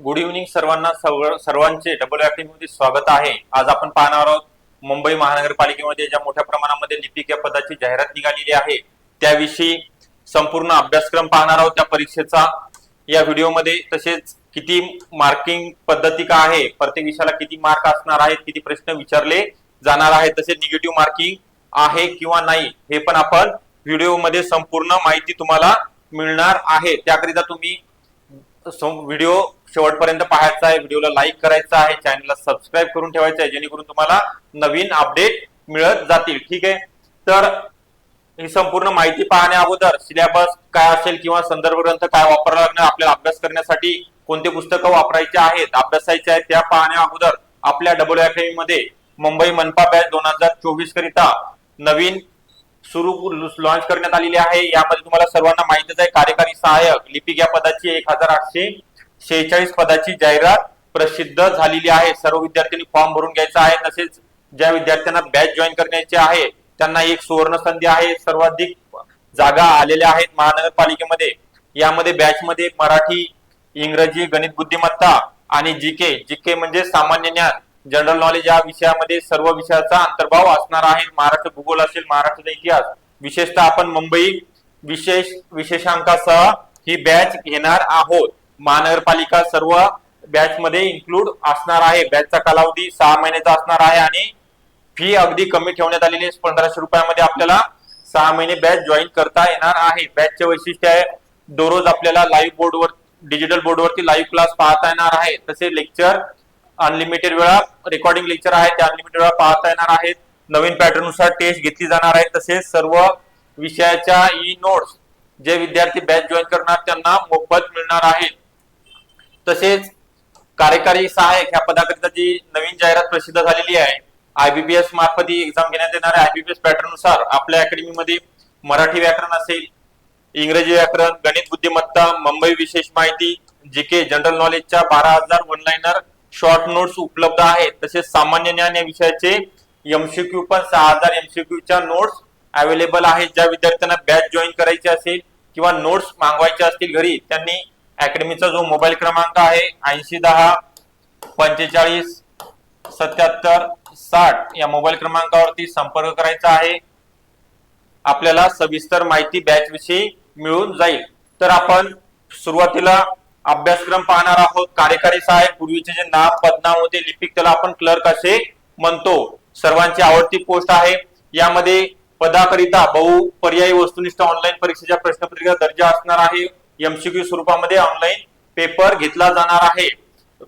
Good evening सर्वांना. सर्व- सर्वांचे डबलमध्ये स्वागत आहे. आज आपण पाहणार आहोत मुंबई महानगरपालिकेमध्ये ज्या मोठ्या प्रमाणामध्ये लिपिक या पदाची जाहिरात निघालेली आहे त्याविषयी संपूर्ण अभ्यासक्रम पाहणार आहोत. त्या परीक्षेचा या व्हिडिओमध्ये तसेच किती मार्किंग पद्धती का आहे प्रत्येक विषयाला किती मार्क असणार आहेत किती प्रश्न विचारले जाणार आहेत तसेच निगेटिव्ह मार्किंग आहे किंवा नाही हे पण आपण व्हिडिओमध्ये संपूर्ण माहिती तुम्हाला मिळणार आहे. त्याकरिता तुम्ही व्हिडिओ शेवटपर्यंत पाहायचा आहे व्हिडिओला लाईक करायचा आहे चॅनलला सबस्क्राईब करून ठेवायचं आहे जेणेकरून तुम्हाला नवीन अपडेट मिळत जातील. ठीक आहे? तर ही संपूर्ण माहिती पाहण्या अगोदर सिलेबस काय असेल किंवा संदर्भ ग्रंथ काय वापरावा लागणार आपल्याला अभ्यास करण्यासाठी कोणते पुस्तकं वापरायचे आहेत अभ्यासायचे आहेत त्या पाहण्या अगोदर आपल्या डबल अकॅडमी मध्ये मुंबई मनपा बॅच दोन हजार चोवीस करिता नवीन सुरू लॉन्च करण्यात आलेली आहे. यामध्ये तुम्हाला सर्वांना माहितच आहे कार्यकारी सहाय्यक लिपिक या पदाची एक हजार आठशे शेहेचाळीस पदाची जाहिरात प्रसिद्ध झालेली आहे. सर्व विद्यार्थ्यांनी फॉर्म भरून घ्यायचा आहे. तसेच ज्या विद्यार्थ्यांना बॅच जॉईन करण्याचे आहे त्यांना एक सुवर्ण संधी आहे. सर्वाधिक जागा आलेल्या आहेत महानगरपालिकेमध्ये. यामध्ये बॅच मध्ये मराठी इंग्रजी गणित बुद्धिमत्ता आणि जीके जीके म्हणजे सामान्य ज्ञान. जनरल नॉलेज या विषयामध्ये सर्व विषयाचा अंतर्भाव असणार आहे. महाराष्ट्र भूगोल असेल महाराष्ट्राचा इतिहास. विशेषतः आपण मुंबई विशेष विशेषांकासह ही बॅच घेणार आहोत. महानगरपालिका सर्व बॅच मध्ये इन्क्लूड असणार आहे. बॅचचा कालावधी सहा महिन्याचा असणार आहे आणि फी अगदी कमी ठेवण्यात आलेली आहे. पंधराशे रुपयामध्ये आपल्याला सहा महिने बॅच जॉईन करता येणार आहे. बॅचचे वैशिष्ट्य आहे दररोज आपल्याला लाईव्ह बोर्डवर डिजिटल बोर्डवरती लाईव्ह क्लास पाहता येणार आहे. तसे लेक्चर अनलिमिटेड वेळा रेकॉर्डिंग लेक्चर आहे ते अनलिमिटेड वेळा पाहता येणार आहेत. नवीन पॅटर्ननुसार टेस्ट घेतली जाणार आहे. तसेच सर्व विषयाच्या ई नोट्स जे विद्यार्थी बॅच जॉईन करणार त्यांना मोफत मिळणार आहेत तसेच कार्यकारी सहाय्यक ह्या पदाकरिता जी नवीन जाहिरात प्रसिद्ध झालेली आहे आयबीबीएस मार्फत ही एक्झाम घेण्यात येणार आहे. आयबीबीएस पॅटर्ननुसार आपल्या अकॅडमीमध्ये मराठी व्याकरण असेल इंग्रजी व्याकरण गणित बुद्धिमत्ता मुंबई विशेष माहिती जीके जनरल नॉलेजच्या बारा हजार वन लाईनर शॉर्ट नोट्स उपलब्ध आहेत. तसेच सामान्य ज्ञान या विषयाचे एमसीक्यू पण सहा हजार एमसीक्यूच्या नोट्स अवेलेबल आहेत. ज्या विद्यार्थ्यांना बॅच जॉईन करायची असेल किंवा नोट्स मागवायचे असतील घरी त्यांनी अकॅडमीचा जो मोबाईल क्रमांक आहे ऐंशी दहा पंचेचाळीस सत्याहत्तर साठ या मोबाईल क्रमांकावरती संपर्क करायचा आहे. आपल्याला सविस्तर माहिती बॅच विषयी मिळून जाईल. तर आपण सुरुवातीला अभ्यासक्रम पाहणार आहोत. कार्यकारी सहाय्यक पूर्वीचे जे नाव पदनाम होते लिपिक त्याला आपण क्लर्क असे म्हणतो. सर्वांची आवडती पोस्ट आहे. यामध्ये पदाकरिता बहु पर्यायी वस्तुनिष्ठ ऑनलाईन परीक्षेच्या प्रश्नपत्रिका दर्जा असणार आहे. एमसीक्यू स्वरूपामध्ये ऑनलाईन पेपर घेतला जाणार आहे.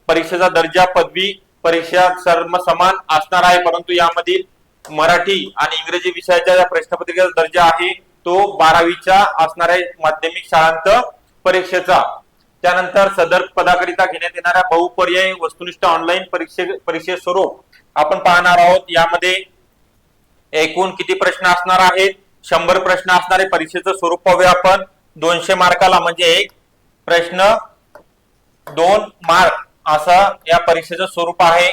परीक्षेचा दर्जा पदवी परीक्षा सर्व समान असणार आहे परंतु यामधील मराठी आणि इंग्रजी विषयाच्या ज्या प्रश्नपत्रिकेचा दर्जा आहे. तो बारावीच्या असणार आहे माध्यमिक शाळांत परीक्षेचा. त्यानंतर सदर पदाकरिता घेण्यात येणाऱ्या बहुपर्यायी वस्तुनिष्ठ ऑनलाईन परीक्षे परीक्षे स्वरूप आपण पाहणार आहोत. यामध्ये एकूण किती प्रश्न असणार आहेत? शंभर प्रश्न असणारे परीक्षेचं स्वरूप पाहूया आपण. दोनशे मार्काला म्हणजे एक प्रश्न दोन मार्क असं या परीक्षेचं स्वरूप आहे.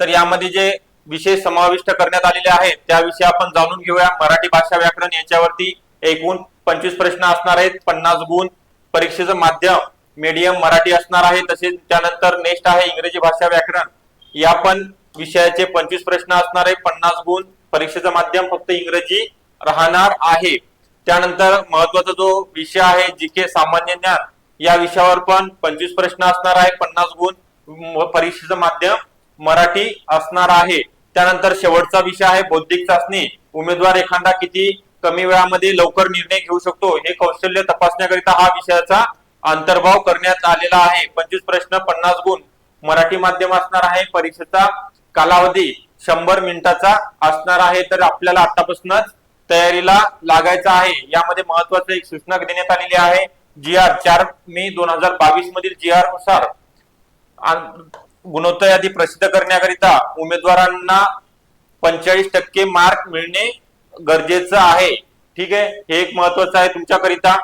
तर यामध्ये जे विषय समाविष्ट करण्यात आलेले आहेत त्याविषयी आपण जाणून घेऊया. मराठी भाषा व्याकरण याच्यावरती एकूण पंचवीस प्रश्न असणार आहेत. पन्नास गुण परीक्षेचं माध्यम मीडियम मराठी असणार आहे तसेच त्यानंतर नेक्स्ट आहे इंग्रजी भाषा व्याकरण. या पण विषयाचे पंचवीस प्रश्न असणार आहे पन्नास गुण. परीक्षेचं माध्यम फक्त इंग्रजी राहणार आहे. त्यानंतर महत्त्वाचा जो विषय आहे जी के सामान्य ज्ञान या विषयावर पण पंचवीस प्रश्न असणार आहे पन्नास गुण. परीक्षेचं माध्यम मराठी असणार आहे. त्यानंतर शेवटचा विषय आहे बौद्धिक चाचणी. उमेदवार एखादा किती कमी वेळामध्ये लवकर निर्णय घेऊ शकतो हे कौशल्य तपासण्याकरिता हा विषयाचा अंतर्भाव करण्यात आलेला आहे. पंचवीस प्रश्न पन्नास गुण. मराठी माध्यम असणार आहे. परीक्षेचा कालावधी शंभर मिनिटाचा असणार आहे. तर आपल्याला आतापासूनच तयारीला लागायचा आहे. यामध्ये महत्वाचं एक सूचना देण्यात आलेली आहे. जी आर चार मे दोन हजार बावीस मधील जी आरनुसार गुणोत्तर यादी प्रसिद्ध करण्याकरिता उमेदवारांना पंचेचाळीस टक्के मार्क मिळणे गरजेचं आहे. ठीक आहे? हे एक महत्वाचं आहे तुमच्याकरिता.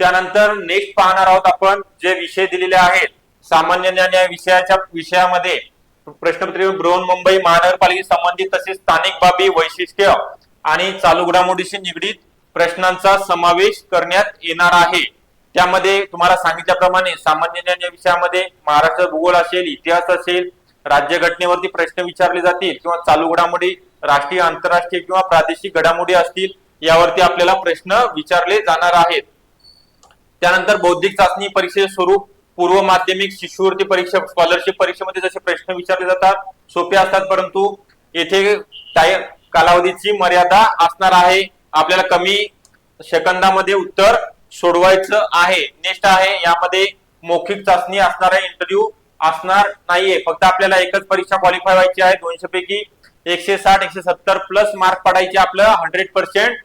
त्यानंतर नेक्स्ट पाहणार आहोत आपण जे विषय दिलेले आहेत. सामान्य ज्ञान या विषयाच्या विषयामध्ये प्रश्नपत्रिका बृहन्मुंबई महानगरपालिके संबंधित तसेच स्थानिक बाबी वैशिष्ट्य आणि चालू घडामोडीशी निगडीत प्रश्नांचा समावेश करण्यात येणार आहे. त्यामध्ये तुम्हाला सांगितल्याप्रमाणे सामान्य ज्ञान या विषयामध्ये महाराष्ट्र भूगोल असेल इतिहास असेल राज्यघटनेवरती प्रश्न विचारले जातील किंवा चालू घडामोडी राष्ट्रीय आंतरराष्ट्रीय किंवा प्रादेशिक घडामोडी असतील यावरती आपल्याला प्रश्न विचारले जाणार आहेत. त्यानंतर बौद्धिक चाचणी परीक्षेचे स्वरूप पूर्व माध्यमिक शिष्यवृत्ती परीक्षा स्कॉलरशिप परीक्षेमध्ये जसे प्रश्न विचारले जातात सोपे असतात परंतु येथे कालावधीची मर्यादा असणार आहे. आपल्याला कमी सेकंदामध्ये उत्तर सोडवायचं आहे. नेक्स्ट आहे यामध्ये मौखिक चाचणी असणार आहे इंटरव्ह्यू असणार नाहीये. फक्त आपल्याला एकच परीक्षा क्वालिफाय व्हायची आहे दोनशे पैकी एकशे साठ एकशे सत्तर प्लस मार्क पडायचे आपलं हंड्रेड पर्सेंट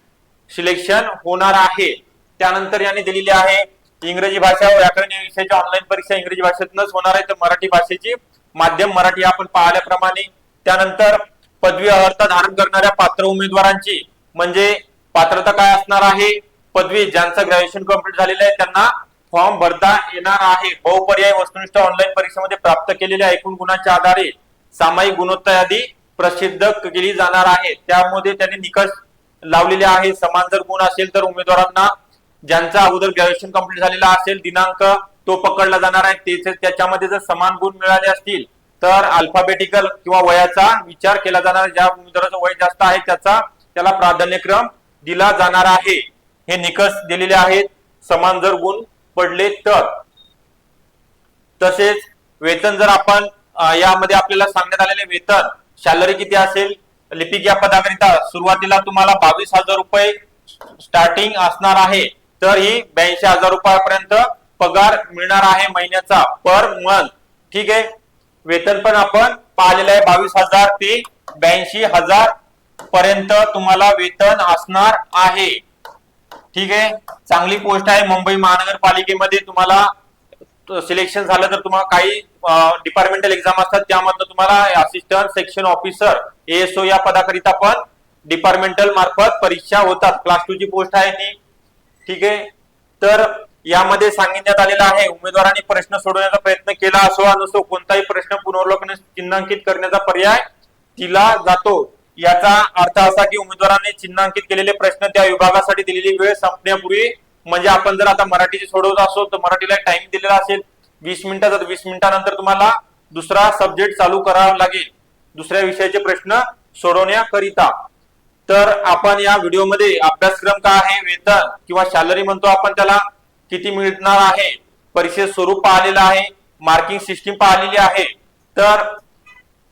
सिलेक्शन होणार आहे. त्यानंतर याने दिलेली आहे इंग्रजी भाषा व्याकरण या विषयाची ऑनलाईन परीक्षा इंग्रजी भाषेतूनच होणार आहे. तर मराठी भाषेची माध्यम मराठी आपण पाहिल्याप्रमाणे. त्यानंतर पदवी अर्हता धारण करणाऱ्या पात्र उमेदवारांची म्हणजे पात्रता काय असणार आहे? पदवी ज्यांचं ग्रॅज्युएशन कंप्लीट झालेलं आहे त्यांना फॉर्म भरता येणार आहे. बहुपर्याय वस्तुनिष्ठ ऑनलाईन परीक्षेमध्ये प्राप्त केलेल्या एकूण गुणांच्या आधारे सामायिक गुणोत्तर यादी प्रसिद्ध केली जाणार आहे. त्यामध्ये त्यांनी निकष लावलेले आहे. समान जर गुण असेल तर उमेदवारांना ज्यांचा अगोदर ग्रॅज्युएशन कंप्लीट झालेला असेल दिनांक तो पकडला जाणार आहे त्याच्यामध्ये जर समान गुण मिळाले असतील तर अल्फाबेटिकल किंवा वयाचा विचार केला जाणार ज्या उमेदवाराचं वय जास्त आहे त्याचा त्याला प्राधान्यक्रम दिला जाणार आहे. हे निकष दिलेले आहेत. समान जर गुण पडले तर. तसेच वेतन जर आपण यामध्ये आपल्याला सांगण्यात आलेले वेतन सॅलरी किती असेल लिपिक या पदाकरिता सुरुवातीला तुम्हाला बावीस हजार रुपये स्टार्टिंग असणार आहे. तर ही ब्याऐंशी हजार रुपयापर्यंत पगार मिळणार आहे महिन्याचा पर मंथ ठीक आहे? वेतन पण आपण पाहिलेलं आहे बावीस हजार ते ब्याऐंशी हजार पर्यंत तुम्हाला वेतन असणार आहे. ठीक आहे? चांगली पोस्ट आहे. मुंबई महानगरपालिकेमध्ये तुम्हाला सिलेक्शन झालं तर तुम्हाला काही डिपार्टमेंटल एक्झाम असतात. त्यामधनं तुम्हाला असिस्टंट सेक्शन ऑफिसर एएसओ या पदाकरिता पण डिपार्टमेंटल मार्फत परीक्षा होतात. क्लास टू ची पोस्ट आहे ती. ठीक आहे? तर यामध्ये सांगितण्यात आलेलं आहे उमेदवारांनी प्रश्न सोडवण्याचा प्रयत्न केला असो नसो कोणताही प्रश्न पुनर्वलोकन चिन्हांकित करण्याचा पर्याय दिला जातो. याचा अर्थ असा की उमेदवारांनी चिन्हांकित केलेले प्रश्न त्या विभागासाठी दिलेली वेळ संपण्यापूर्वी म्हणजे आपण जर आता मराठीचे सोडवत असो तर मराठीला टाइम दिलेला असेल वीस मिनिटाचा तर वीस मिनिटानंतर तुम्हाला दुसरा सब्जेक्ट चालू करावा लागेल. दुसऱ्या विषयाचे प्रश्न सोडवण्याकरिता. तर आपण या व्हिडिओमध्ये अभ्यासक्रम काय आहे वेतन किंवा सॅलरी म्हणतो आपण त्याला किती मिळणार आहे परीक्षेत स्वरूप पाहिलेलं आहे मार्किंग सिस्टीम पाहिलेली आहे. तर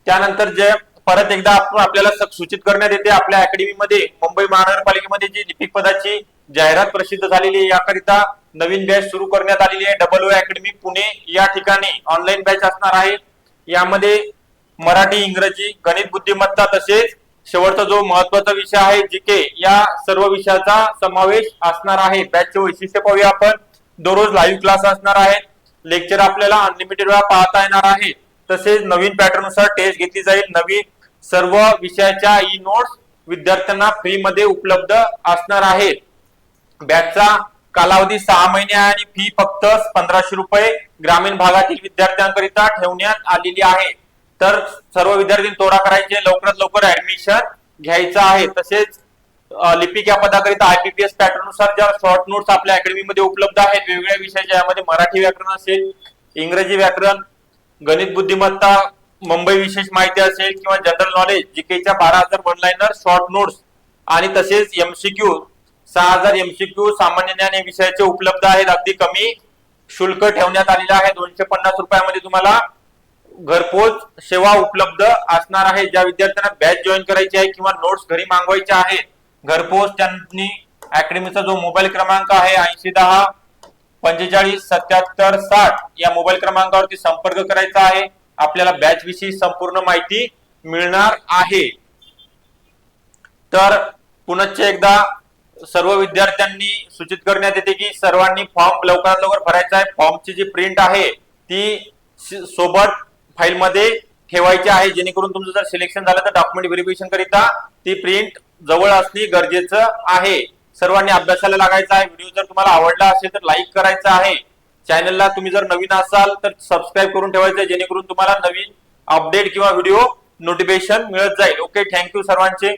त्यानंतर जे परत एकदा आपण आपल्याला सूचित करण्यात येते आपल्या अकॅडमीमध्ये मुंबई महानगरपालिकेमध्ये जी लिपिक पदाची जाहिरात प्रसिद्ध झालेली आहे याकरिता नवीन बॅच सुरू करण्यात आलेली आहे. डबल ओ अकॅडमी पुणे या ठिकाणी ऑनलाईन बॅच असणार आहे. यामध्ये मराठी इंग्रजी गणित बुद्धिमत्ता तसेच शेवटचा जो महत्त्वाचा विषय आहे जीके या सर्व विषयाचा समावेश असणार आहे. बॅचचे वैशिष्ट्य पाहूया आपण. दररोज लाईव्ह क्लास असणार आहेत लेक्चर आपल्याला अनलिमिटेड वेळा पाहता येणार आहे. तसेच नवीन पॅटर्ननुसार टेस्ट घेतली जाईल. नवीन सर्व विषयाच्या ई नोट्स विद्यार्थ्यांना फ्री मध्ये उपलब्ध असणार आहे. बॅचचा कालावधी सहा महिने आहे आणि फी फक्त पंधराशे रुपये ग्रामीण भागातील विद्यार्थ्यांकरिता ठेवण्यात आलेली आहे. तर सर्व विद्यार्थी तोडा करायचे लवकरात लवकर ऍडमिशन घ्यायचं आहे. तसेच लिपिक या पदाकरिता आयपीपीएस पॅटर्ननुसार ज्या शॉर्ट नोट्स आपल्या अकॅडमीमध्ये उपलब्ध आहेत वेगवेगळ्या विषयाच्या यामध्ये मराठी व्याकरण असेल इंग्रजी व्याकरण गणित बुद्धिमत्ता मुंबई विशेष माहिती असेल किंवा जनरल नॉलेज जीकेच्या बारा हजार वन लाईनर शॉर्ट नोट्स आणि तसेच एमसीक्यू सहा हजार एमसीक्यू सामान्य ज्ञान या विषयाचे उपलब्ध आहेत. अगदी कमी शुल्क ठेवण्यात आलेलं आहे. दोनशे पन्नास रुपयामध्ये तुम्हाला घरपोच सेवा उपलब्ध असणार आहे. ज्या विद्यार्थ्यांना बॅच जॉईन करायची आहे किंवा नोट्स घरी मागवायचे आहेत घरपोच त्यांनी अकॅडमीचा जो मोबाईल क्रमांक आहे ऐंशी दहा पंचेचाळीस सत्याहत्तर साठ या मोबाईल क्रमांकावरती संपर्क करायचा आहे. आपल्याला बॅच विषयी संपूर्ण माहिती मिळणार आहे. तर पुनश्च एकदा सर्व विद्यार्थ्यांनी सूचित करण्यात येते की सर्वांनी फॉर्म लवकरात लवकर भरायचा आहे. फॉर्मची जी प्रिंट आहे ती सोबत फाईलमध्ये ठेवायची आहे. जेणेकरून तुमचं जर सिलेक्शन झालं तर डॉक्युमेंट व्हेरिफिकेशन करिता ती प्रिंट जवळ असणे गरजेचं आहे. सर्वांनी अभ्यासाला लागायचं आहे. व्हिडिओ जर तुम्हाला आवडला असेल तर लाईक करायचा आहे. चॅनलला तुम्ही जर नवीन असाल तर सबस्क्राईब करून ठेवायचं आहे. जेणेकरून तुम्हाला नवीन अपडेट किंवा व्हिडिओ नोटिफिकेशन मिळत जाईल. ओके थँक्यू सर्वांचे.